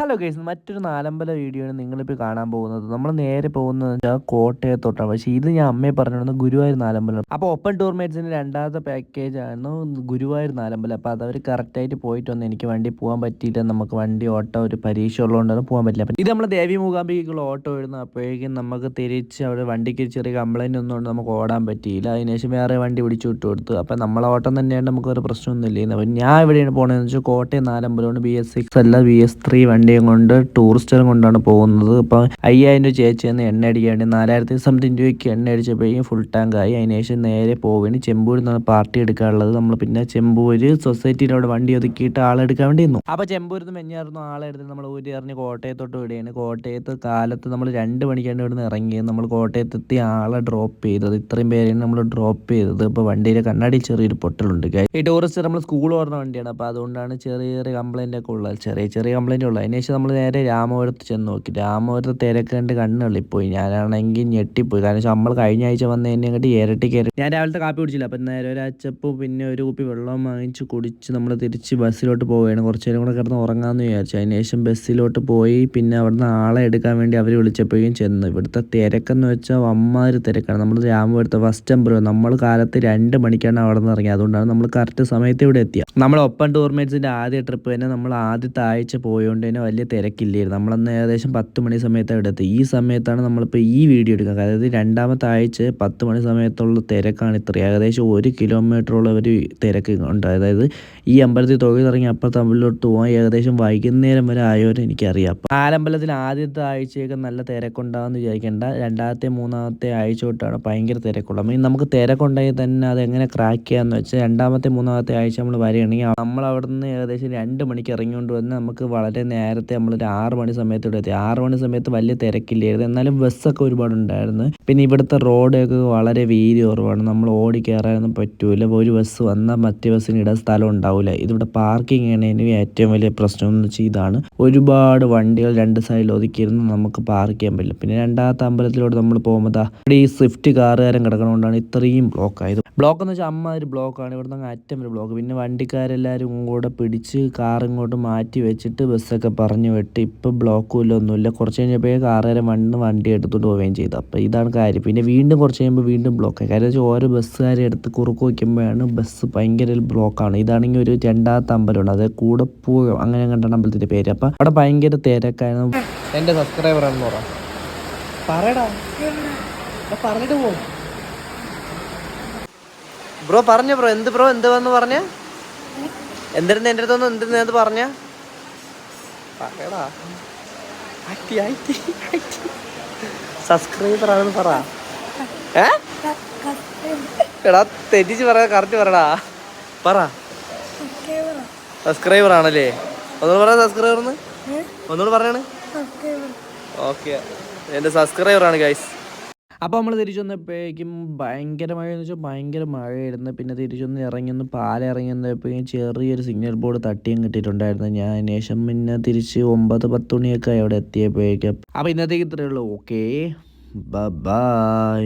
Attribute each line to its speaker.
Speaker 1: Hello guys മറ്റൊരു നാലമ്പല video ആണ് നിങ്ങളിപ്പോൾ കാണാൻ പോകുന്നത്. നമ്മൾ നേരെ പോകുന്നത് വെച്ചാൽ കോട്ടയത്തോട്ടാണ് പക്ഷേ ഇത് ഞാൻ അമ്മയെ പറഞ്ഞിരുന്നത് ഗുരുവായൂർ നാലമ്പല അപ്പോൾ ഓപ്പൺ ടൂർമേറ്റ്സിന്റെ രണ്ടാമത്തെ പാക്കേജ് ആണ് ഗുരുവായൂർ നാലമ്പല. അപ്പോൾ അതവർ കറക്റ്റായിട്ട് പോയിട്ട് വന്ന് എനിക്ക് വണ്ടി പോകാൻ പറ്റിയില്ല. നമുക്ക് വണ്ടി ഓട്ടോ ഒരു പരീക്ഷ ഉള്ളതുകൊണ്ടാണ് പോകാൻ പറ്റില്ല. ഇത് നമ്മൾ ദേവി മൂകാംബിക്കുള്ള ഓട്ടോ ഇടുന്നു അപ്പോഴേക്കും നമുക്ക് തിരിച്ച് അവിടെ വണ്ടിക്ക് ചെറിയ കംപ്ലൈന്റ് ഒന്നും കൊണ്ട് നമുക്ക് ഓടാൻ പറ്റിയില്ല. അതിനുശേഷം വേറെ വണ്ടി പിടിച്ചു വിട്ടു കൊടുത്തു. അപ്പം നമ്മളെ ഓട്ടം തന്നെയാണ് നമുക്ക് ഒരു പ്രശ്നമൊന്നുമില്ല അപ്പം ഞാൻ എവിടെയാണ് പോകണമെന്ന് വെച്ചാൽ കോട്ടയം നാലമ്പലമാണ് ബി എസ് സിക്സ് അല്ല ബി എസ് ത്രീ വണ്ടിയും കൊണ്ട് ടൂറിസ്റ്റും കൊണ്ടാണ് പോകുന്നത്. അപ്പോൾ അയ്യായിരം രൂപ ചേച്ചി എന്ന് എണ്ണ അടിക്കാണ്ട് നാലായിരത്തി സംതിങ് രൂപയ്ക്ക് എണ്ണ അടിച്ചപ്പോഴേക്കും ഫുൾ ടാങ്ക് ആയി. അതിനുശേഷം നേരെ പോവുകയാണ് ചെമ്പൂരിൽ നിന്നാണ് പാർട്ടി എടുക്കാനുള്ളത്. നമ്മൾ പിന്നെ ചെമ്പൂര് സൊസൈറ്റിയിലൂടെ വണ്ടി ഒതുക്കിയിട്ട് ആളെടുക്കാൻ വേണ്ടി നിന്നു. അപ്പോൾ ചെമ്പൂരിൽ നിന്ന് മെഞ്ഞായിരുന്നു ആളെടുത്ത് നമ്മൾ ഊരി എറിഞ്ഞ് കോട്ടയത്തോട്ട് വിടുകയാണ്. കോട്ടയത്ത് കാലത്ത് നമ്മൾ രണ്ട് മണിക്കാണ് ഇവിടുന്ന് ഇറങ്ങിയത്. നമ്മൾ കോട്ടയത്തെത്തി ആളെ ഡ്രോപ്പ് ചെയ്തത്. ഇത്രയും പേരെയാണ് നമ്മൾ ഡ്രോപ്പ് ചെയ്തത്. ഇപ്പോൾ വണ്ടിയിലെ കണ്ണാടി ചെറിയൊരു പൊട്ടലുണ്ട്. ഈ ടൂറിസ്റ്റ് നമ്മൾ സ്കൂൾ ഓർന്ന വണ്ടിയാണ്. അപ്പോൾ അതുകൊണ്ടാണ് ചെറിയ ചെറിയ കംപ്ലൈന്റ് ഒക്കെ ഉള്ളത്. ചെറിയ ചെറിയ കംപ്ലൈന്റ് ഉള്ളത് അതിനുശേഷം നമ്മൾ നേരെ രാമപുരത്ത് ചെന്ന് നോക്കി. രാമപുരത്ത് തിരക്ക് കണ്ട് കണ്ണുള്ളിപ്പോയി. ഞാനാണെങ്കിൽ ഞെട്ടിപ്പോയി. കാരണം നമ്മൾ കഴിഞ്ഞ ആഴ്ച വന്നതിനെ അങ്ങോട്ട് ഇരട്ടി കയറി ഞാൻ രാവിലത്തെ കാപ്പി കുടിച്ചില്ല. അപ്പം നേരെ ഒരു അച്ചപ്പും പിന്നെ ഒരു കുപ്പി വെള്ളം വാങ്ങിച്ച് കുടിച്ച് നമ്മൾ തിരിച്ച് ബസ്സിലോട്ട് പോവുകയാണ്. കുറച്ച് നേരം കൂടെ കിടന്ന് ഉറങ്ങാമെന്ന് വിചാരിച്ചു. അതിനുശേഷം ബസ്സിലോട്ട് പോയി പിന്നെ അവിടുന്ന് ആളെ എടുക്കാൻ വേണ്ടി അവർ വിളിച്ചപ്പോഴും ചെന്നു. ഇവിടുത്തെ തിരക്കെന്ന് വെച്ചാൽ അമ്മാതിരി തിരക്കാണ്. നമ്മൾ രാമപുരത്ത് ഫസ്റ്റ് ടെമ്പർ നമ്മൾ കാലത്ത് രണ്ട് മണിക്കാണ് അവിടെ നിന്ന് ഇറങ്ങിയത്. അതുകൊണ്ടാണ് നമ്മൾ കറക്റ്റ് സമയത്ത് ഇവിടെ എത്തിയത്. നമ്മൾ ഒപ്പം ടൂർമേറ്റ്സിന്റെ ആദ്യ ട്രിപ്പ് തന്നെ നമ്മൾ ആദ്യത്തെ ആഴ്ച പോയതുകൊണ്ട് തന്നെ വലിയ തിരക്കില്ലായിരുന്നു. നമ്മളന്ന് ഏകദേശം പത്ത് മണി സമയത്താണ് എടുത്തത്. ഈ സമയത്താണ് നമ്മളിപ്പോൾ ഈ വീഡിയോ എടുക്കുന്നത് അതായത് രണ്ടാമത്തെ ആഴ്ച പത്ത് മണി സമയത്തുള്ള തിരക്കാണ് ഇത്ര ഏകദേശം ഒരു കിലോമീറ്ററോളം ഒരു തിരക്ക് ഉണ്ട്. അതായത് ഈ അമ്പലത്തിൽ തൊഴിൽ ഇറങ്ങി അപ്പം തമ്മിലോട്ട് പോകാൻ ഏകദേശം വൈകുന്നേരം വരെ ആയവരെ എനിക്കറിയാം. അപ്പം ആലമ്പലത്തിൽ ആദ്യത്തെ ആഴ്ചയൊക്കെ നല്ല തിരക്കുണ്ടാകുമെന്ന് വിചാരിക്കേണ്ട. രണ്ടാമത്തെ മൂന്നാമത്തെ ആഴ്ച തൊട്ടാണ് ഭയങ്കര തിരക്കുള്ളത്. മീൻ നമുക്ക് തിരക്കുണ്ടെങ്കിൽ തന്നെ അത് എങ്ങനെ ക്രാക്ക് ചെയ്യാമെന്ന് വെച്ചാൽ രണ്ടാമത്തെ മൂന്നാമത്തെ ആഴ്ച നമ്മൾ വരികയാണെങ്കിൽ നമ്മൾ അവിടെ നിന്ന് ഏകദേശം രണ്ട് മണിക്ക് ഇറങ്ങിക്കൊണ്ട് വന്ന് നമുക്ക് വളരെ നേരത്തെ നമ്മളൊരു ആറ് മണി സമയത്ത് ഇവിടെ എത്തി. ആറ് മണി സമയത്ത് വലിയ തിരക്കില്ലായിരുന്നു. എന്നാലും ബസ്സൊക്കെ ഒരുപാട് ഉണ്ടായിരുന്നു. പിന്നെ ഇവിടുത്തെ റോഡൊക്കെ വളരെ വീതി കുറവാണ്. നമ്മൾ ഓടി പറ്റൂല. ഒരു ബസ് വന്നാൽ മറ്റേ ബസ്സിന് ഇടാൻ സ്ഥലം ഉണ്ടാവില്ല ഇതിവിടെ പാർക്കിംഗ് ആണ് ഏറ്റവും വലിയ പ്രശ്നം എന്ന് വെച്ചാൽ ഇതാണ്. ഒരുപാട് വണ്ടികൾ രണ്ട് സൈഡിൽ ഒതുക്കിയിരുന്ന് നമുക്ക് പാർക്ക് ചെയ്യാൻ പറ്റില്ല. പിന്നെ രണ്ടാമത്തെ അമ്പലത്തിലോട്ട് നമ്മൾ പോകുമ്പോൾ ഇവിടെ ഈ സ്വിഫ്റ്റ് കാറുകാരൻ കിടക്കണോണ്ടാണ് ഇത്രയും ബ്ലോക്ക് ആയത്. ബ്ലോക്ക് എന്ന് വെച്ചാൽ അമ്മ ഒരു ബ്ലോക്കാണ്. ഇവിടെ നിന്ന് അറ്റം ഒരു ബ്ലോക്ക്. പിന്നെ വണ്ടിക്കാരെല്ലാവരും കൂടെ പിടിച്ച് കാർ ഇങ്ങോട്ട് മാറ്റി വെച്ചിട്ട് ബസ്സൊക്കെ പറഞ്ഞു വിട്ട്. ഇപ്പം ബ്ലോക്കും ഇല്ല ഒന്നുമില്ല കുറച്ച് കഴിഞ്ഞപ്പോൾ കാറുകാരെ വണ്ണ് വണ്ടി എടുത്തുകൊണ്ട് പോവുകയും ചെയ്തു. അപ്പോൾ ഇതാണ് കാര്യം. പിന്നെ വീണ്ടും കുറച്ച് കഴിയുമ്പോൾ വീണ്ടും ബ്ലോക്കായി. കാര്യം വെച്ചാൽ ഓരോ ബസ്സുകാരെ എടുത്ത് കുറുക്ക് വയ്ക്കുമ്പോഴാണ് ബസ് ഭയങ്കര ഒരു ബ്ലോക്കാണ്. ഇതാണെങ്കിൽ ഒരു രണ്ടാമത്തെ അമ്പലമുണ്ട് കൂടെ കൂടപ്പൂഴം. അങ്ങനെ കണ്ടാണ് അമ്പലത്തിന്റെ പേര്. അപ്പം അവിടെ ഭയങ്കര തിരക്കായിരുന്നു. എന്റെ സബ്സ്ക്രൈബർ ആണെന്ന് പറ. പറയടാ. പറഞ്ഞിട്ട് പോകും ബ്രോ പറഞ്ഞു ബ്രോ എന്ത് ബ്രോ എന്ത് വന്ന് പറഞ്ഞ? എന്തിരുന്ന് എന്റെ അടുത്തൊന്നും എന്തിരുന്ന് അത് പറഞ്ഞ? പറയടാ സബ്സ്ക്രൈബർ ആണെന്ന് പറ. ഏ? എടാ തെറ്റിച്ച് പറയാ കറക്റ്റ് പറയടാ പറ. സബ്സ്ക്രൈബർ ആണല്ലേ? ഒന്നുകൂടെ പറയാ സബ്സ്ക്രൈബർന്ന് ഒന്നുകൂടെ പറയാണ്. ഓക്കെ എന്റെ സബ്സ്ക്രൈബർ ആണ് ഗൈസ് അപ്പോൾ നമ്മൾ തിരിച്ചു വന്നപ്പോഴേക്കും ഭയങ്കര എന്ന് വെച്ചാൽ ഭയങ്കര മഴയായിരുന്നു. പിന്നെ തിരിച്ചു വന്ന് ഇറങ്ങി ഒന്ന് പാലിറങ്ങി വന്നപ്പോഴേക്കും ചെറിയൊരു സിഗ്നൽ ബോർഡ് തട്ടിയും കിട്ടിയിട്ടുണ്ടായിരുന്നു. ഞാൻ അതിനുശേഷം പിന്നെ തിരിച്ച് ഒമ്പത് പത്ത് മണിയൊക്കെ അവിടെ എത്തിയപ്പോഴേക്കും. അപ്പോൾ ഇന്നത്തേക്ക് ഇത്രയേ ഉള്ളൂ. Okay bye